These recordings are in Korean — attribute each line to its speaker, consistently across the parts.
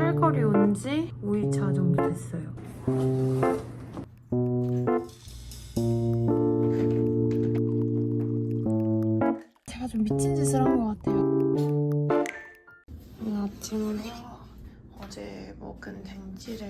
Speaker 1: 찰거리 온지 5일차 정도 됐어요. 제가 좀 미친 짓을 한 것 같아요. 오늘 아침으로 어제 먹은 댕지를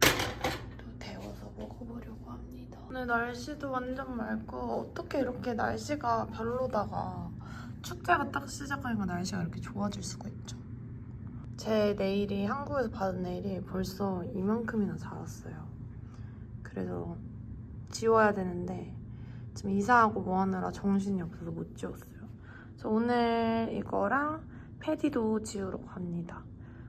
Speaker 1: 또 데워서 먹어보려고 합니다. 오늘 날씨도 완전 맑고 어떻게 이렇게 날씨가 별로다가 축제가 딱 시작하니까 날씨가 이렇게 좋아질 수가 있죠. 제 네일이 한국에서 받은 네일이 벌써 이만큼이나 자랐어요. 그래서 지워야 되는데 지금 이사하고 뭐 하느라 정신이 없어서 못 지웠어요. 그래서 오늘 이거랑 패디도 지우러 갑니다.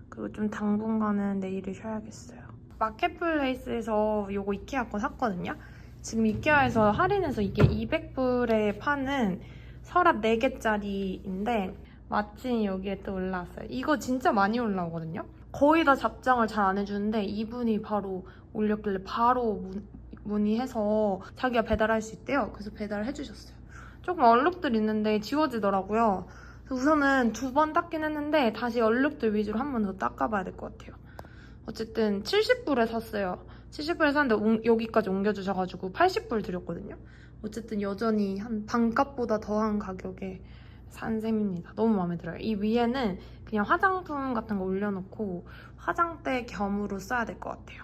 Speaker 1: 그리고 좀 당분간은 내일을 쉬어야겠어요. 마켓플레이스에서 이거 이케아 거 샀거든요. 지금 이케아에서 할인해서 이게 200불에 파는 서랍 4개짜리인데 마침 여기에 또 올라왔어요. 이거 진짜 많이 올라오거든요. 거의 다 답장을 잘 안 해주는데 이분이 바로 올렸길래 바로 문, 문의해서 자기가 배달할 수 있대요. 그래서 배달을 해주셨어요. 조금 얼룩들 있는데 지워지더라고요. 우선은 두 번 닦긴 했는데 다시 얼룩들 위주로 한 번 더 닦아봐야 될 것 같아요. 어쨌든 70불에 샀어요. 70불에 샀는데 옹- 여기까지 옮겨주셔가지고 80불 드렸거든요. 어쨌든 여전히 한 반값보다 더한 가격에 산 셈입니다. 너무 마음에 들어요. 이 위에는 그냥 화장품 같은 거 올려놓고 화장대 겸으로 써야 될 것 같아요.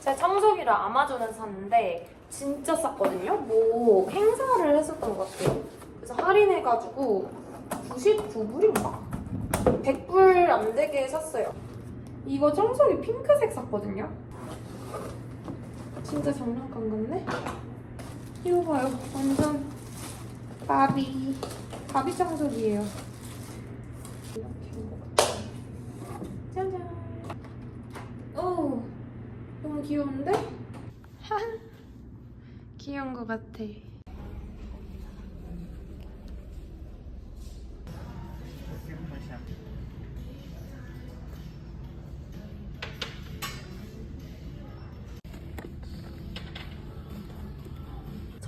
Speaker 1: 제가 청소기를 아마존에서 샀는데 진짜 쌌거든요. 뭐 행사를 했었던 것 같아요. 그래서 할인해가지고 99불인가? 100불 안 되게 샀어요. 이거 청소기 핑크색 샀거든요. 진짜 장난감 같네? 이거 봐요. 완전 바비. 바비 청소기예요. 이렇게. 짜잔. 오, 너무 귀여운데? 귀여운 것 같아.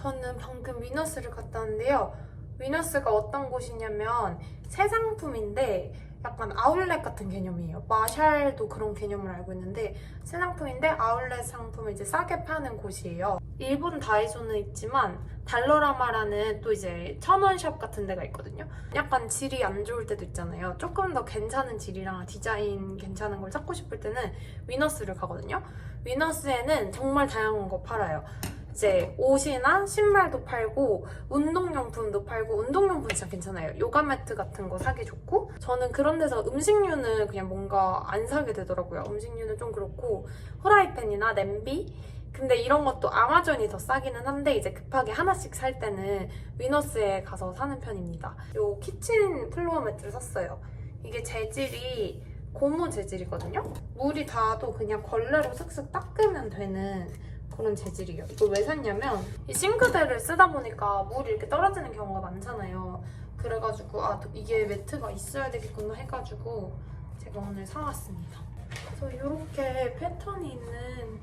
Speaker 1: 저는 방금 위너스를 갔다 왔는데요. 위너스가 어떤 곳이냐면 새 상품인데 약간 아울렛 같은 개념이에요. 마샬도 그런 개념을 알고 있는데 새 상품인데 아울렛 상품을 이제 싸게 파는 곳이에요. 일본 다이소는 있지만 달러라마라는 또 이제 천원샵 같은 데가 있거든요. 약간 질이 안 좋을 때도 있잖아요. 조금 더 괜찮은 질이랑 디자인 괜찮은 걸 찾고 싶을 때는 위너스를 가거든요. 위너스에는 정말 다양한 거 팔아요. 이제 옷이나 신발도 팔고 운동용품도 팔고 운동용품 진짜 괜찮아요. 요가 매트 같은 거 사기 좋고 저는 그런 데서 음식류는 그냥 뭔가 안 사게 되더라고요. 음식류는 좀 그렇고 후라이팬이나 냄비 근데 이런 것도 아마존이 더 싸기는 한데 이제 급하게 하나씩 살 때는 위너스에 가서 사는 편입니다. 요 키친 플로어 매트를 샀어요. 이게 재질이 고무 재질이거든요. 물이 닿아도 그냥 걸레로 쓱쓱 닦으면 되는 그런 재질이에요. 이걸 왜 샀냐면 이 싱크대를 쓰다 보니까 물이 이렇게 떨어지는 경우가 많잖아요. 그래가지고 아 이게 매트가 있어야 되겠구나 해가지고 제가 오늘 사왔습니다. 그래서 이렇게 패턴이 있는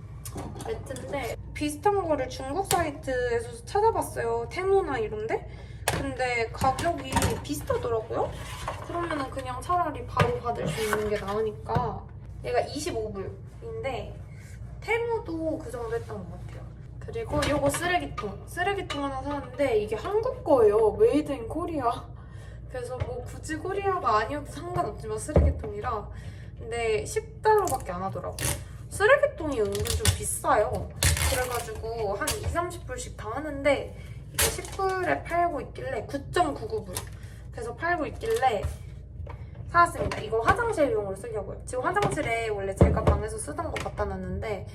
Speaker 1: 매트인데 비슷한 거를 중국 사이트에서 찾아봤어요. 테무나 이런데. 근데 가격이 비슷하더라고요. 그러면은 그냥 차라리 바로 받을 수 있는 게 나으니까 얘가 25불인데 테무도 그 정도 했던 것 같아요. 그리고 요거 쓰레기통. 쓰레기통 하나 사왔는데 이게 한국 거예요. 메이드 인 코리아. 그래서 뭐 굳이 코리아가 아니어도 상관없지만 쓰레기통이라. 근데 10달러밖에 안 하더라고요. 쓰레기통이 은근 좀 비싸요. 그래가지고 한 2, 30불씩 다 하는데 이게 10불에 팔고 있길래 9.99불. 그래서 팔고 있길래 사왔습니다. 이거 화장실용으로 쓰려고요. 지금 화장실에 원래 제가 방에서 쓰던 거 갖다 놨는데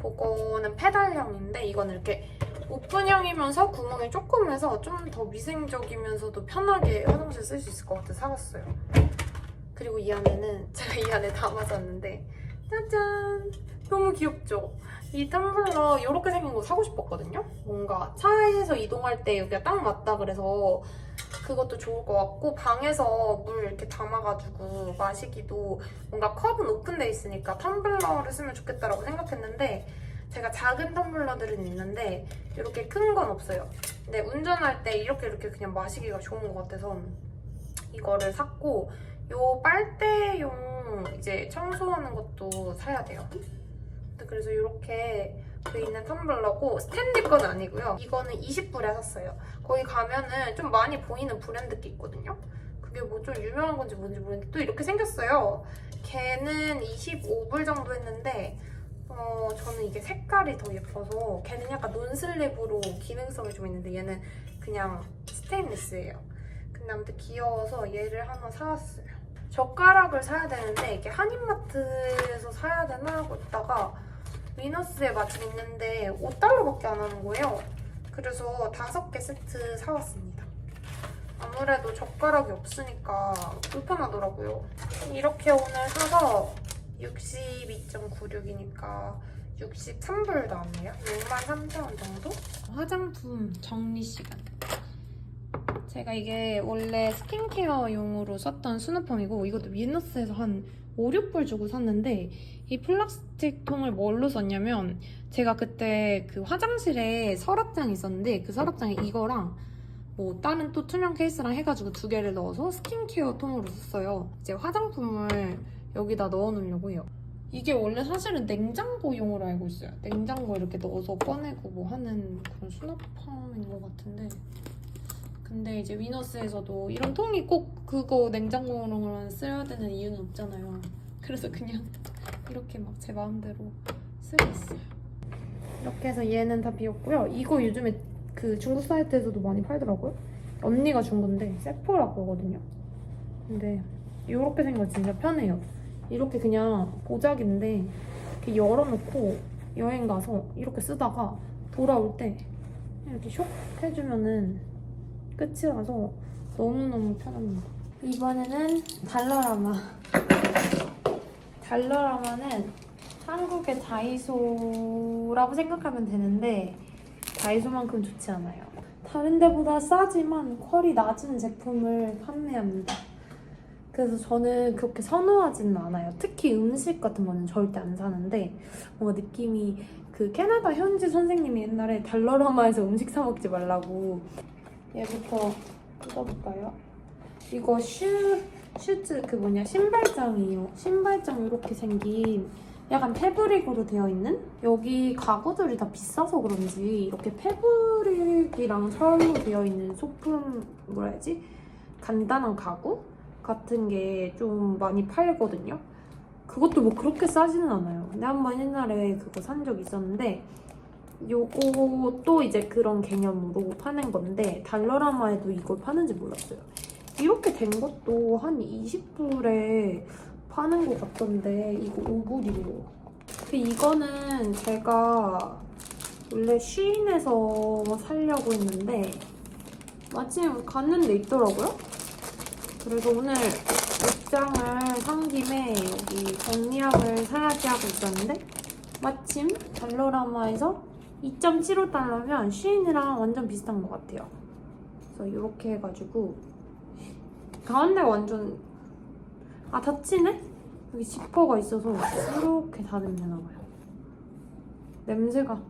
Speaker 1: 그거는 페달형인데 이거는 이렇게 오픈형이면서 구멍이 조금 해서 좀 더 위생적이면서도 편하게 화장실 쓸 수 있을 것 같아서 사왔어요. 그리고 이 안에는 제가 이 안에 담아놨는데 짜잔! 너무 귀엽죠? 이 텀블러 이렇게 생긴 거 사고 싶었거든요? 뭔가 차에서 이동할 때 여기가 딱 맞다 그래서 그것도 좋을 것 같고 방에서 물 이렇게 담아가지고 마시기도 뭔가 컵은 오픈돼 있으니까 텀블러를 쓰면 좋겠다라고 생각했는데 제가 작은 텀블러들은 있는데 이렇게 큰 건 없어요. 근데 운전할 때 이렇게 이렇게 그냥 마시기가 좋은 것 같아서 이거를 샀고 요 빨대용 이제 청소하는 것도 사야 돼요. 그래서 이렇게 돼 있는 텀블러고 스탠디 건 아니고요. 이거는 20불에 샀어요. 거기 가면은 좀 많이 보이는 브랜드 게 있거든요. 그게 뭐 좀 유명한 건지 뭔지 모르겠는데 또 이렇게 생겼어요. 걔는 25불 정도 했는데 어 저는 이게 색깔이 더 예뻐서 걔는 약간 논슬립으로 기능성이 좀 있는데 얘는 그냥 스테인리스예요. 근데 아무튼 귀여워서 얘를 하나 사왔어요. 젓가락을 사야 되는데 이게 한인마트에서 사야 되나 하고 있다가 위너스에 마침 있는데 5달러밖에 안 하는 거예요. 그래서 다섯 개 세트 사왔습니다. 아무래도 젓가락이 없으니까 불편하더라고요. 이렇게 오늘 사서 62.96이니까 63불 나왔네요. 63,000원 정도? 화장품 정리 시간. 제가 이게 원래 스킨케어용으로 썼던 스누펌이고 이것도 위너스에서 한 5, 6불 주고 샀는데 이 플라스틱 통을 뭘로 썼냐면 제가 그때 그 화장실에 서랍장이 있었는데 그 서랍장에 이거랑 뭐 다른 또 투명 케이스랑 해가지고 두 개를 넣어서 스킨케어 통으로 썼어요. 이제 화장품을 여기다 넣어놓으려고 해요. 이게 원래 사실은 냉장고용으로 알고 있어요. 냉장고 이렇게 넣어서 꺼내고 뭐 하는 그런 수납함인 것 같은데 근데 이제 위너스에서도 이런 통이 꼭 그거 냉장고로만 써야 되는 이유는 없잖아요. 그래서 그냥 이렇게 막 제 마음대로 쓰고 있어요. 이렇게 해서 얘는 다 비웠고요. 이거 요즘에 그 중국 사이트에서도 많이 팔더라고요. 언니가 준 건데 세포라고 하거든요. 근데 이렇게 생겨 진짜 편해요. 이렇게 그냥 보자기인데 이렇게 열어놓고 여행 가서 이렇게 쓰다가 돌아올 때 이렇게 쇽 해주면은 끝이라서 너무너무 편합니다. 이번에는 달러라마. 달러라마는 한국의 다이소라고 생각하면 되는데 다이소만큼 좋지 않아요. 다른 데보다 싸지만 퀄이 낮은 제품을 판매합니다. 그래서 저는 그렇게 선호하지는 않아요. 특히 음식 같은 거는 절대 안 사는데 뭔가 느낌이 그 캐나다 현지 선생님이 옛날에 달러라마에서 음식 사 먹지 말라고 얘부터 뜯어볼까요? 이거 슈 슈즈 그 뭐냐 신발장이에요. 신발장 이렇게 생긴 약간 패브릭으로 되어 있는 여기 가구들이 다 비싸서 그런지 이렇게 패브릭이랑 철로 되어 있는 소품 뭐라 해야지 간단한 가구 같은 게 좀 많이 팔거든요. 그것도 뭐 그렇게 싸지는 않아요. 근데 한 번 옛날에 그거 산 적 있었는데 요것도 이제 그런 개념으로 파는 건데 달러라마에도 이걸 파는지 몰랐어요. 이렇게 된 것도 한 20불에 파는 것 같던데 이거 5불이에요. 그 이거는 제가 원래 쉬인에서 살려고 했는데 마침 갔는데 있더라고요. 그래서 오늘 옷장을 산 김에 여기 정리함을 사야지 하고 있었는데 마침 달러라마에서 2.75달러면 쉬인이랑 완전 비슷한 것 같아요. 그래서 이렇게 해가지고 가운데가 완전 아 닫히네? 여기 지퍼가 있어서 이렇게 닫으면 되나봐요. 냄새가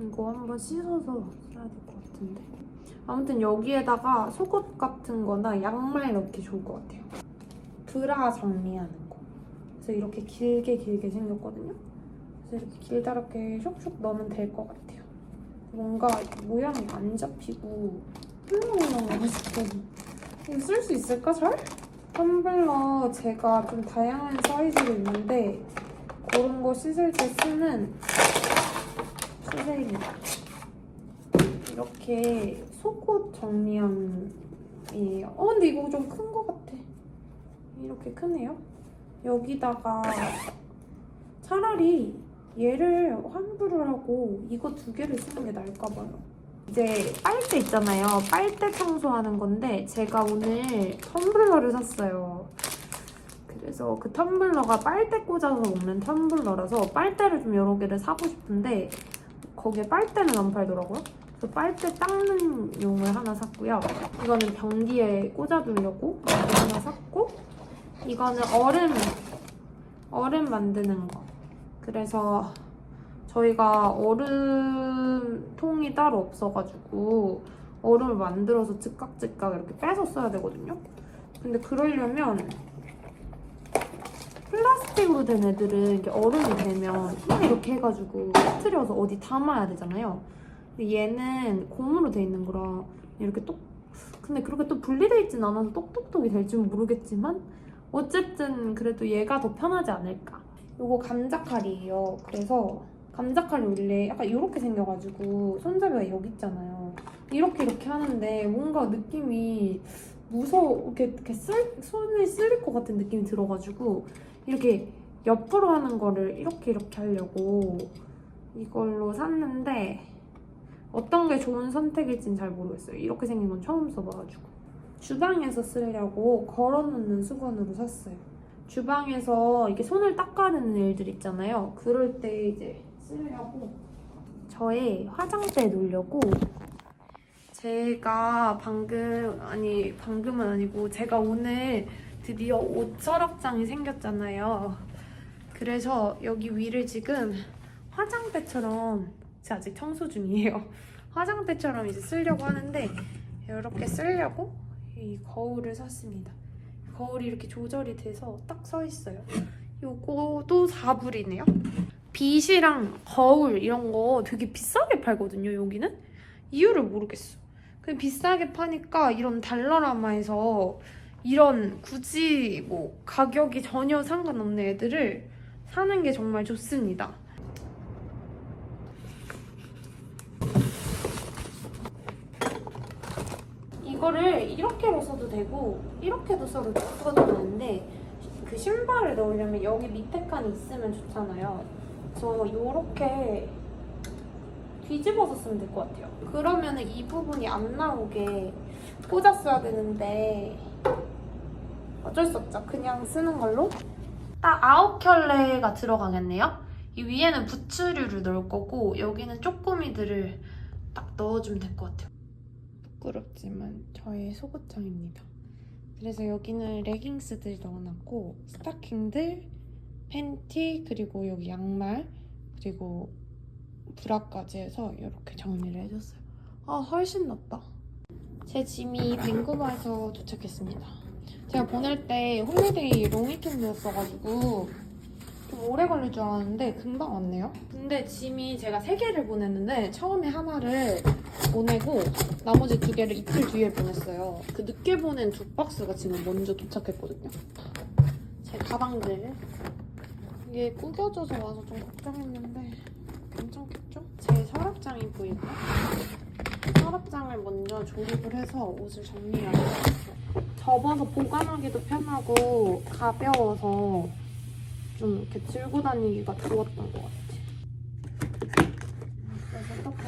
Speaker 1: 이거 한번 씻어서 써야 될 것 같은데 아무튼 여기에다가 속옷 같은 거나 양말 넣기 좋을 것 같아요. 브라 정리하는 거. 그래서 이렇게 길게 길게 생겼거든요. 이렇게 길다랗게 슉슉 넣으면 될 것 같아요. 뭔가 모양이 안 잡히고 훌렁훌렁해가지고 이거 쓸 수 있을까 잘? 텀블러 제가 좀 다양한 사이즈로 있는데 그런 거 씻을 때 쓰는 수세입니다. 이렇게 속옷 정리함이에요. 어 근데 이거 좀큰거 같아. 이렇게 크네요. 여기다가 차라리 얘를 환불을 하고 이거 두 개를 쓰는 게 나을까 봐요. 이제 빨대 있잖아요. 빨대 청소하는 건데 제가 오늘 텀블러를 샀어요. 그래서 그 텀블러가 빨대 꽂아서 먹는 텀블러라서 빨대를 좀 여러 개를 사고 싶은데 거기에 빨대는 안 팔더라고요. 그래서 빨대 닦는 용을 하나 샀고요. 이거는 변기에 꽂아두려고 하나 샀고 이거는 얼음 얼음 만드는 거. 그래서 저희가 얼음 통이 따로 없어가지고 얼음을 만들어서 즉각즉각 이렇게 빼서 써야 되거든요. 근데 그러려면 플라스틱으로 된 애들은 이렇게 얼음이 되면 힘 이렇게 해가지고 터트려서 어디 담아야 되잖아요. 근데 얘는 고무로 돼 있는 거라 이렇게 똑 근데 그렇게 또 분리돼 있진 않아서 똑똑똑이 될지는 모르겠지만 어쨌든 그래도 얘가 더 편하지 않을까. 요거 감자칼이에요. 그래서 감자칼이 원래 약간 이렇게 생겨가지고 손잡이가 여기 있잖아요. 이렇게 이렇게 하는데 뭔가 느낌이 무서워 이렇게, 이렇게 쓸, 손을 쓸릴 것 같은 느낌이 들어가지고 이렇게 옆으로 하는 거를 이렇게 이렇게 하려고 이걸로 샀는데 어떤 게 좋은 선택일지는 잘 모르겠어요. 이렇게 생긴 건 처음 써봐가지고 주방에서 쓰려고 걸어놓는 수건으로 샀어요. 주방에서 이렇게 손을 닦아내는 일들 있잖아요. 그럴 때 이제 쓰려고 저의 화장대에 놓으려고 제가 방금 아니 방금은 아니고 제가 오늘 드디어 옷 서랍장이 생겼잖아요. 그래서 여기 위를 지금 화장대처럼 제가 아직 청소 중이에요. 화장대처럼 이제 쓰려고 하는데 이렇게 쓰려고 이 거울을 샀습니다. 거울이 이렇게 조절이 돼서 딱 서 있어요. 요거도 4불이네요. 빗이랑 거울 이런 거 되게 비싸게 팔거든요, 여기는. 이유를 모르겠어. 그냥 비싸게 파니까 이런 달러라마에서 이런 굳이 뭐 가격이 전혀 상관없는 애들을 사는 게 정말 좋습니다. 이거를 이렇게로 써도 되고 이렇게도 써도 써도 되는데 그 신발을 넣으려면 여기 밑에 칸이 있으면 좋잖아요. 그래서 이렇게 뒤집어서 쓰면 될 것 같아요. 그러면 이 부분이 안 나오게 꽂았어야 되는데 어쩔 수 없죠. 그냥 쓰는 걸로. 딱 아홉 켤레가 들어가겠네요. 이 위에는 부츠류를 넣을 거고 여기는 쪼꼬미들을 딱 넣어주면 될 것 같아요. 부끄럽지만 저의 속옷장입니다. 그래서 여기는 레깅스들 넣어놨고 스타킹들, 팬티 그리고 여기 양말 그리고 브라까지 해서 이렇게 정리를 해줬어요. 아 훨씬 낫다. 제 짐이 밴쿠버에서 도착했습니다. 제가 보낼 때 홀리데이 롱위켄드였어가지고 좀 오래 걸릴 줄 알았는데 금방 왔네요. 근데 짐이 제가 세 개를 보냈는데 처음에 하나를 보내고 나머지 두 개를 이틀 뒤에 보냈어요. 그 늦게 보낸 두 박스가 지금 먼저 도착했거든요. 제 가방들 이게 구겨져서 와서 좀 걱정했는데 괜찮겠죠? 제 서랍장이 보이고 서랍장을 먼저 조립을 해서 옷을 정리하고 접어서 보관하기도 편하고 가벼워서 좀 이렇게 들고 다니기가 좋았던 것 같아.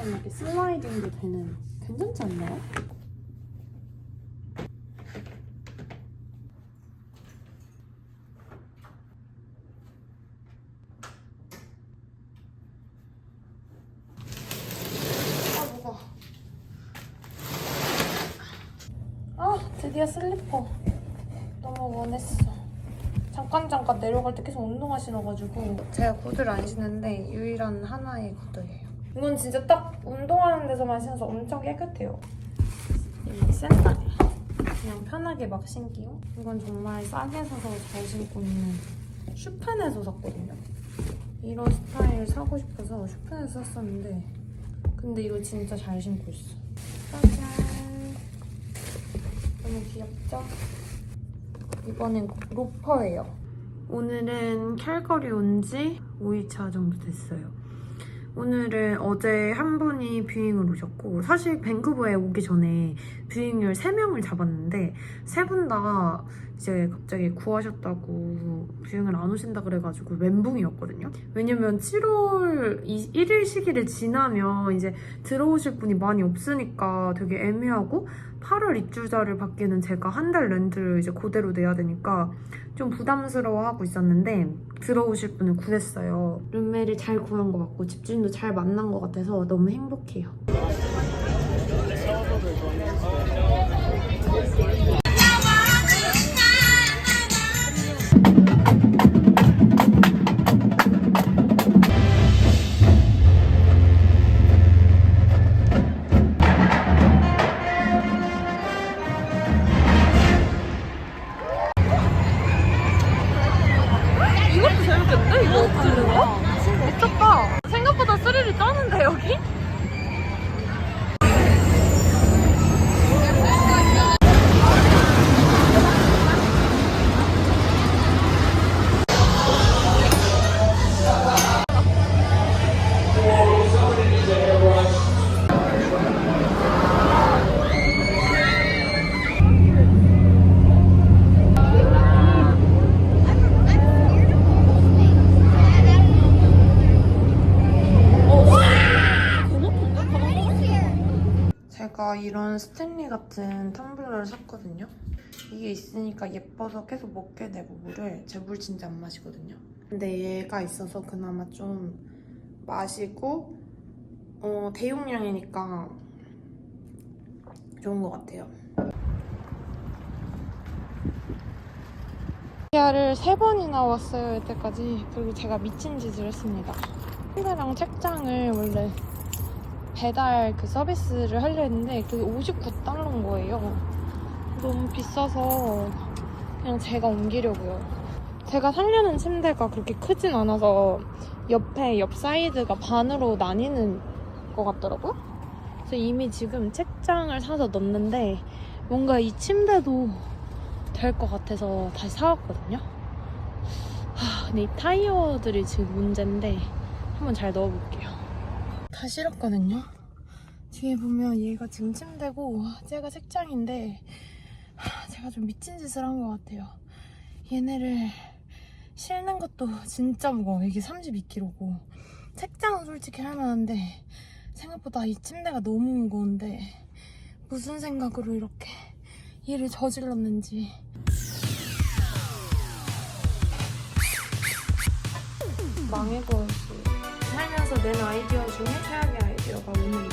Speaker 1: 조금 이렇게 슬라이딩도 되는 괜찮지 않나요? 아. 아 드디어 슬리퍼 너무 원했어. 잠깐 잠깐 내려갈 때 계속 운동화 신어가지고 제가 구두를 안 신는데 유일한 하나의 구두예요. 이건 진짜 딱 운동하는 데서만 신어서 엄청 깨끗해요. 이 샌들 그냥 편하게 막 신기요. 이건 정말 싸게 사서 잘 신고 있는 슈펜에서 샀거든요. 이런 스타일 사고 싶어서 슈펜에서 샀었는데 근데 이거 진짜 잘 신고 있어. 짜잔. 너무 귀엽죠? 이번엔 로퍼예요. 오늘은 캘거리 온 지 5일차 정도 됐어요. 오늘은 어제 한 분이 뷰잉을 오셨고 사실 밴쿠버에 오기 전에 뷰잉을 3명을 잡았는데 세 분 다 이제 갑자기 구하셨다고 뷰잉을 안 오신다 그래가지고 멘붕이었거든요. 왜냐면 7월 1일 시기를 지나면 이제 들어오실 분이 많이 없으니까 되게 애매하고 8월 입주자를 받기에는 제가 한 달 렌트를 이제 그대로 내야 되니까 좀 부담스러워하고 있었는데 들어오실 분을 구했어요. 룸메를 잘 구한 것 같고 집주인도 잘 만난 것 같아서 너무 행복해요. 제가 이런 스탠리 같은 텀블러를 샀거든요. 이게 있으니까 예뻐서 계속 먹게 되고 물을 제 물 진짜 안 마시거든요. 근데 얘가 있어서 그나마 좀 마시고 어, 대용량이니까 좋은 것 같아요. 이하를 세 번이나 왔어요 여태까지 그리고 제가 미친 짓을 했습니다 침대랑 책장을 원래 배달 그 서비스를 하려 했는데 그게 59달러인 거예요 너무 비싸서 그냥 제가 옮기려고요 제가 살려는 침대가 그렇게 크진 않아서 옆에 옆 사이드가 반으로 나뉘는 것 같더라고요 그래서 이미 지금 책장을 사서 넣는데 뭔가 이 침대도 될 것 같아서 다시 사왔거든요. 하, 근데 이 타이어들이 지금 문제인데 한번 잘 넣어볼게요. 다 실었거든요. 뒤에 보면 얘가 지금 침대고 쟤가 책장인데 하, 제가 좀 미친 짓을 한 것 같아요. 얘네를 실는 것도 진짜 무거워. 이게 32kg고 책장은 솔직히 할만한데 생각보다 이 침대가 너무 무거운데 무슨 생각으로 이렇게 일을 저질렀는지 망해버렸어 낸 아이디어 중에 최악의 아이디어가 오늘이죠